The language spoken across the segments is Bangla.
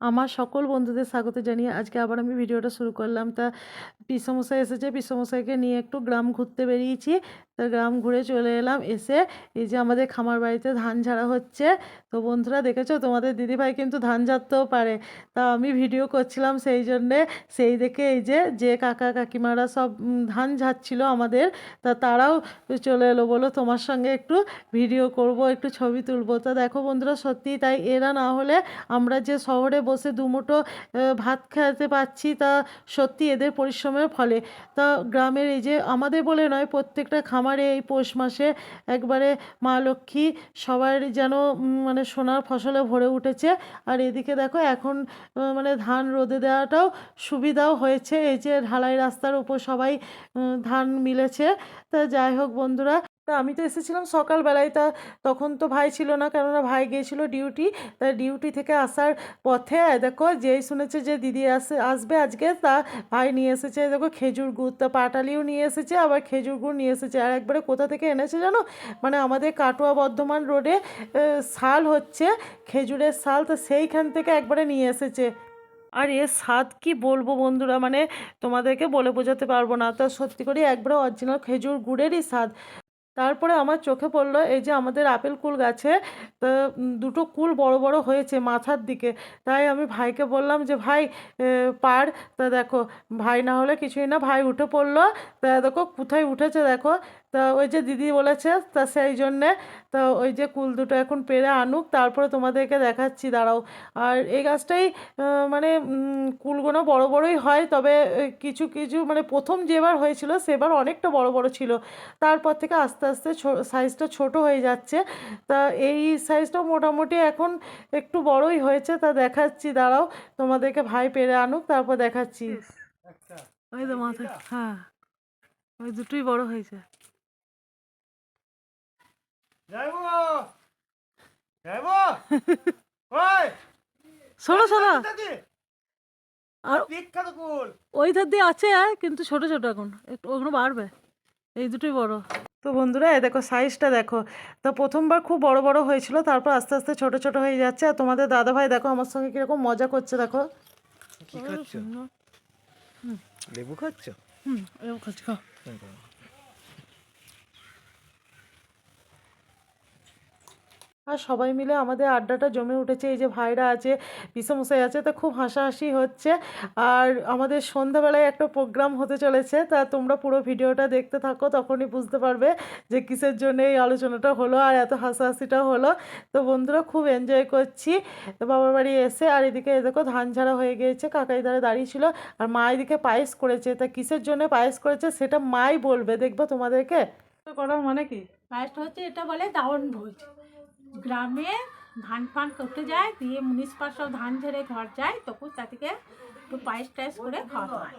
আমার সকল বন্ধুদের স্বাগত জানিয়ে আজকে আবার আমি ভিডিওটা শুরু করলাম। তা পিসমশাই এসেছে, পিসমশাইকে নিয়ে একটু গ্রাম ঘুরতে বেরিয়েছি। তা গ্রাম ঘুরে চলে এলাম, এসে এই যে আমাদের খামার বাড়িতে ধান ঝাড়া হচ্ছে। তো বন্ধুরা দেখেছ, তোমাদের দিদিভাই কিন্তু ধান ঝাড়তেও পারে। তা আমি ভিডিও করছিলাম সেই জন্যে, সেই দেখে এই যে যে কাকা কাকিমারা সব ধান ঝাড়ছিল আমাদের, তা তারাও চলে এলো বলো, তোমার সঙ্গে একটু ভিডিও করব, একটু ছবি তুলবো। তা দেখো বন্ধুরা সত্যি তাই। এরা না হলে আমরা যে শহরে বসে আহ, ভাত খেতে পাচ্ছি তা সত্যি এদের পরিশ্রমের ফলে। তা গ্রামের এই যে আমাদের বলে নয় প্রত্যেকটা খামারে এই পৌষ মাসে একবারে মা লক্ষ্মী সবার যেন মানে সোনার ফসলে ভরে উঠেছে। আর এদিকে দেখো এখন মানে ধান রোদে দেওয়াটাও সুবিধাও হয়েছে। এই যে ঢালাই রাস্তার উপর সবাই ধান মিলেছে। তা যাই হোক বন্ধুরা তা আমি তো এসেছিলাম সকালবেলায়। তা তখন তো ভাই ছিল না, কেননা ভাই গিয়েছিল ডিউটি তা ডিউটি থেকে আসার পথে, দেখো যেই শুনেছে যে দিদি আসে, আসবে আজকে, তা ভাই নিয়ে এসেছে, দেখো খেজুর গুড়, তা পাটালিও নিয়ে এসেছে, আবার খেজুর গুড় নিয়ে এসেছে। আর একবারে কোথা থেকে এনেছে জানো? মানে আমাদের কাটোয়া বর্ধমান রোডে শাল হচ্ছে, খেজুরের শাল, তো সেইখান থেকে একবারে নিয়ে এসেছে। আর এর স্বাদ কি বলব বন্ধুরা? মানে তোমাদেরকে বলে বোঝাতে পারব না। তা সত্যি করে একবারে অরিজিনাল খেজুর গুড়েরই স্বাদ। তারপরে আমার চোখে পড়ল এই যে আমাদের আপেল কুল গাছে দুটো কুল বড় বড় হয়েছে মাথার দিকে। তাই আমি ভাইকে বললাম যে, ভাই পার। তা দেখো, ভাই না হলে কিছুই না, ভাই উঠে পড়ল। তা দেখো, কোথায় উঠেছে দেখো? তা ওই যে দিদি বলেছে, তা সেই জন্যে তা ওই যে কুল দুটো এখন পেরে আনুক, তারপরে তোমাদেরকে দেখাচ্ছি, দাঁড়াও। আর এই গাছটাই মানে কুলগুলো বড় বড়ই হয়, তবে কিছু কিছু মানে প্রথম যেবার হয়েছিল, সেবার অনেকটা বড় বড় ছিল। তারপর থেকে আস্তে আস্তে সাইজটা ছোট হয়ে যাচ্ছে। তা এই সাইজটাও মোটামুটি এখন একটু বড়ই হয়েছে, তা দেখাচ্ছি, দাঁড়াও। তোমাদেরকে ভাই পেরে আনুক, তারপর দেখাচ্ছি। ওই তো মাথা হ্যাঁ। ওই দুটোই বড় হয়েছে। যাইবো। যাইবো। ওই। শোনো শোনো। আর বিখ্যাত কুল। ওই ধার দিয়ে আছে কিন্তু ছোট ছোট এখন। একটু ওখানে বাড়বে। এই দুটোই বড়। তো বন্ধুরা এই দেখো সাইজটা দেখো। তো প্রথমবার খুব বড় বড় হয়েছিল তারপর আস্তে আস্তে ছোট ছোট হয়ে যাচ্ছে। আর তোমাদের দাদা ভাই দেখো আমার সঙ্গে কীরকম মজা করছে দেখো। কি খাচ্ছ? লেবু খাচ্ছ? হুম এরকম খাচ্ছি খাও। আর সবাই মিলে আমাদের আড্ডাটা জমে উঠেছে। এই যে ভাইরা আছে, পিসমশাই আছে, তা খুব হাসাহাসি হচ্ছে। আর আমাদের সন্ধ্যাবেলায় একটা প্রোগ্রাম হতে চলেছে, তা তোমরা পুরো ভিডিওটা দেখতে থাকো, তখনই বুঝতে পারবে যে কিসের জন্য এই আলোচনাটা হলো আর এত হাসাহাসিটা হলো। তো বন্ধুরা, খুব এনজয় করছি। তো বাবার বাড়ি এসে, আর এদিকে দেখো ধান ঝাড়া হয়ে গিয়েছে কাকাই ধারে দাঁড়িয়ে ছিল, আর মা এদিকে পায়েস করেছে। তা কিসের জন্য পায়েস করেছে সেটা মাই বলবে, দেখব তোমাদেরকে। করার মানে কি পায়েসটা হচ্ছে, এটা বলে দাওয়ান ভোজ। গ্রামে ধান ফান করতে যায় দিয়ে মিউনিসিপাল সব ধান ঝেড়ে ঘর যায় তখন তাদেরকে একটু পায়েস টায়েস করে খাওয়াতে হয়।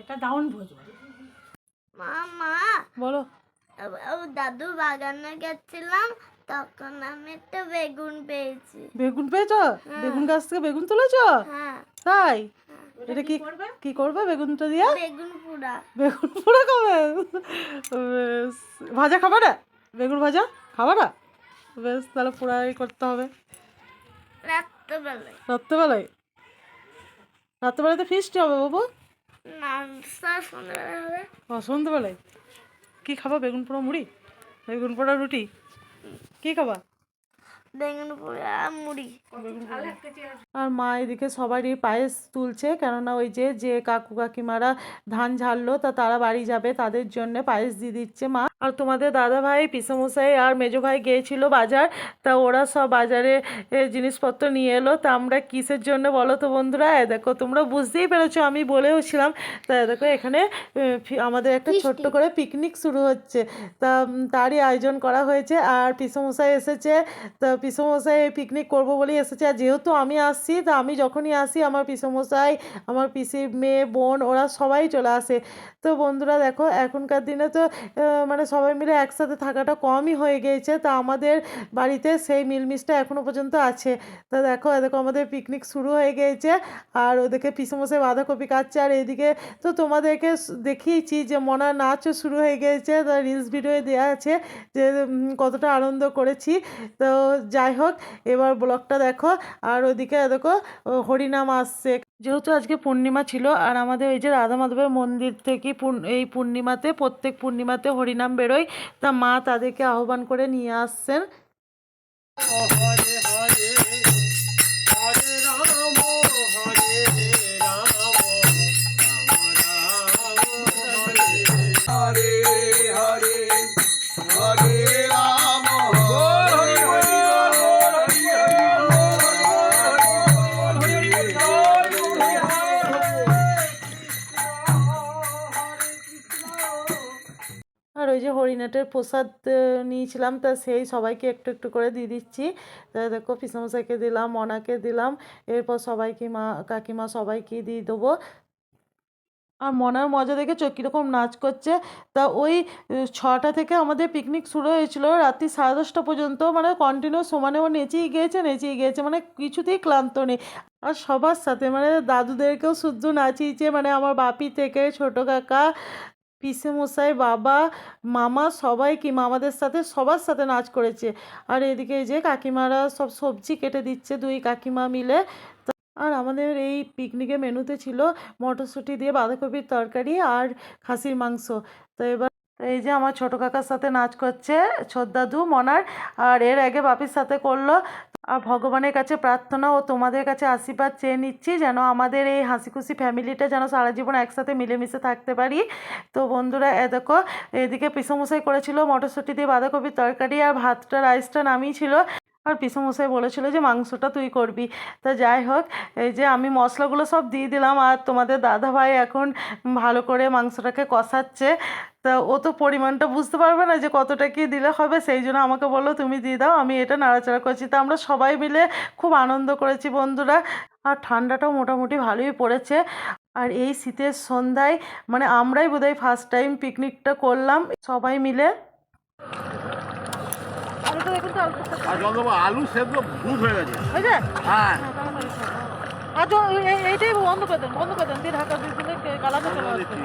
এটা দাওয়ান ভোজ। বলে। মামা বলো দাদু বাগানে গেছিলাম তখন আমি একটা বেগুন পেয়েছি। বেগুন পেয়েছ? বেগুন গাছ থেকে বেগুন তুলেছ? হ্যাঁ। তাই? এটা কি করবে? কি করবে বেগুনটা দিয়ে? বেগুন পুরা বেগুন পোড়া খাবে? ভাজা খাবে না বেগুন ভাজা খাবে না বেশ তাহলে পোড়াই করতে হবে। রাত্রেবেলায়। রাত্রেবেলায়? তো ফিস্ট হবে বাবু? না সন্ধ্যাবেলা হবে। ও সন্ধ্যেবেলায়? কী খাবা? বেগুন পোড়া মুড়ি? বেগুন পোড়া রুটি? কী খাবা? বেগুন পুরা মুড়ি। আর মা এদিকে সবারই পায়েস তুলছে কেননা ওই যে যে কাকু কাকিমারা ধান ঝাড়লো তা তারা বাড়ি যাবে তাদের জন্য পায়েস দিয়ে দিচ্ছে মা। আর তোমাদের দাদা ভাই পিসমশাই আর মেজো ভাই গিয়েছিল বাজার তা ওরা সব বাজারে জিনিসপত্র নিয়ে এলো। তা আমরা কিসের জন্য বলো তো বন্ধুরা? এ দেখো তোমরা বুঝতেই পেরেছ আমি বলেও ছিলাম। তা দেখো এখানে আমাদের একটা ছোট্ট করে পিকনিক শুরু হচ্ছে। তা তারই আয়োজন করা হয়েছে। আর পিসমশাই এসেছে। তা পিসমশাই পিকনিক করব বলেই এসেছে। আর যেহেতু আমি আসছি, তা আমি যখনই আসি, আমার পিসমশাই, আমার পিসির মেয়ে, বোন, ওরা সবাই চলে আসে। তো বন্ধুরা দেখো, এখনকার দিনে তো মানে সবাই মিলে একসাথে থাকাটা কমই হয়ে গিয়েছে। তা আমাদের বাড়িতে সেই মিলমিশটা এখনও পর্যন্ত আছে। তা দেখো দেখো আমাদের পিকনিক শুরু হয়ে গিয়েছে। আর ওদেরকে পিসমশাই বাঁধাকপি কাটছে। আর এদিকে তো তোমাদেরকে দেখিয়েছি যে মনা নাচও শুরু হয়ে গিয়েছে। তা রিলস ভিডিও দেওয়া আছে যে কতটা আনন্দ করেছি। তো যাই হোক এবার ব্লগটা দেখো আর ওদিকে দেখো হরিনাম আসছে যেহেতু আজকে পূর্ণিমা ছিল আর আমাদের এই যে রাধা মাধবের মন্দির থেকে এই পূর্ণিমাতে প্রত্যেক পূর্ণিমাতে হরিনাম বেরোয় তা মা তাদেরকে আহ্বান করে নিয়ে আসছেন আর ওই যে হরিনাটের প্রসাদ নিয়েছিলাম। তা সেই সবাইকে একটু একটু করে দিয়ে দিচ্ছি। তা দেখো, পিসামশাইকে দিলাম, মনাকে দিলাম। এরপর সবাইকে, মা, কাকিমা সবাইকে দিয়ে দেবো। আর মনার মজা দেখে চোখ কীরকম নাচ করছে। তা ওই ছটা থেকে আমাদের পিকনিক শুরু হয়েছিল রাত্রি সাড়ে দশটা পর্যন্ত। মানে কন্টিনিউ সমানে ও নেচেই গিয়েছে নেচেই গিয়েছে। মানে কিছুতেই ক্লান্ত নেই। আর সবার সাথে মানে দাদুদেরকেও শুদ্ধ নাচিয়েছে। মানে আমার বাপি থেকে ছোটো কাকা মশাই বাবা, মামা সবাই কি মামাদের সাথে সবার সাথে নাচ করেছে। আর এদিকে যে কাকিমারা সব সবজি কেটে দিচ্ছে দুই কাকিমা মিলে। আর আমাদের এই পিকনিকে মেনুতে ছিল মটরশুঁটি দিয়ে বাঁধাকপির তরকারি আর খাসির মাংস। তো এবার এই যে আমার ছোটো কাকার সাথে নাচ করছে ছোদ্দাদু মনার, আর এর আগে বাপির সাথে করল। আর ভগবানের কাছে প্রার্থনা ও তোমাদের কাছে আশীর্বাদ চেয়ে নিচ্ছি যেন আমাদের এই হাসি খুশি ফ্যামিলিটা যেন সারা জীবন একসাথে মিলেমিশে থাকতে পারি। তো বন্ধুরা, এ দেখো, এদিকে পিসমশাই করেছিল মটরশুঁটি দিয়ে বাঁধাকপির তরকারি আর ভাতটা, রাইসটা নামিয়েছিল আর পিসমশাই বলেছিল যে, মাংসটা তুই করবি। তা যাই হোক, এই যে আমি মশলাগুলো সব দিয়ে দিলাম আর তোমাদের দাদা ভাই এখন ভালো করে মাংসটাকে কষাচ্ছে। তা ও তো পরিমাণটা বুঝতে পারবে না যে, কতটা কি দিলে হবে, সেই জন্য আমাকে বলল, তুমি দিয়ে দাও, আমি এটা নাড়াচাড়া করছি। তা আমরা সবাই মিলে খুব আনন্দ করেছি বন্ধুরা। আর ঠান্ডাটাও মোটামুটি ভালোই পড়েছে। আর এই শীতের সন্ধ্যায় মানে আমরাই বোধহয় ফার্স্ট টাইম পিকনিকটা করলাম সবাই মিলে। তো আলুটা আর জল দেবো আলু সেদ্ধ ভুত হয়ে গেছে। হয়েছে? হ্যাঁ। আর এই- এইটাই বন্ধ করে দেন বন্ধ করে দেন দিয়ে ঢাকা দিয়ে কালাতে চলে আসবে।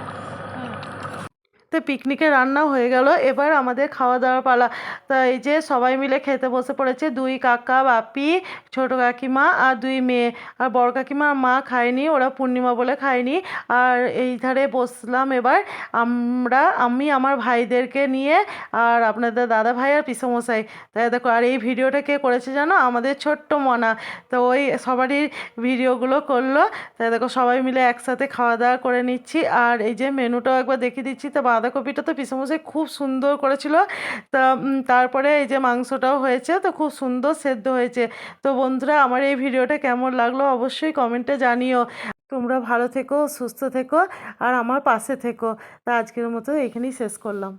তো পিকনিকে রান্না হয়ে গেল। এবার আমাদের খাওয়া দাওয়ার পালা। তা এই যে সবাই মিলে খেতে বসে পড়েছে। দুই কাকা, বাপি, ছোট কাকিমা আর দুই মেয়ে। আর বড় কাকিমা মা খায়নি, ওরা পূর্ণিমা বলে খায়নি। আর এই ধারে বসলাম এবার। আমরা, আমি, আমার ভাইদেরকে নিয়ে আর আপনাদের দাদা ভাই আর পিসমশাই। তাই দেখো, আর এই ভিডিওটা কে করেছে জানো? আমাদের ছোট্ট মনা। তো ওই সবারই ভিডিওগুলো করল। তাই দেখো, সবাই মিলে একসাথে খাওয়া দাওয়া করে নিচ্ছি। আর এই যে মেনুটাও একবার দেখিয়ে দিচ্ছি। তো বাঁধাকপিটা তো পিসমশাই খুব সুন্দর করেছিল। তা তারপরে এই যে মাংসটাও হয়েছে, তো খুব সুন্দর সেদ্ধ হয়েছে। তো বন্ধুরা, আমার এই ভিডিওটা কেমন লাগল অবশ্যই কমেন্টে জানিও। তোমরা ভালো থেকো, সুস্থ থেকো, আর আমার পাশে থেকো। তা আজকের মতো এখানেই শেষ করলাম।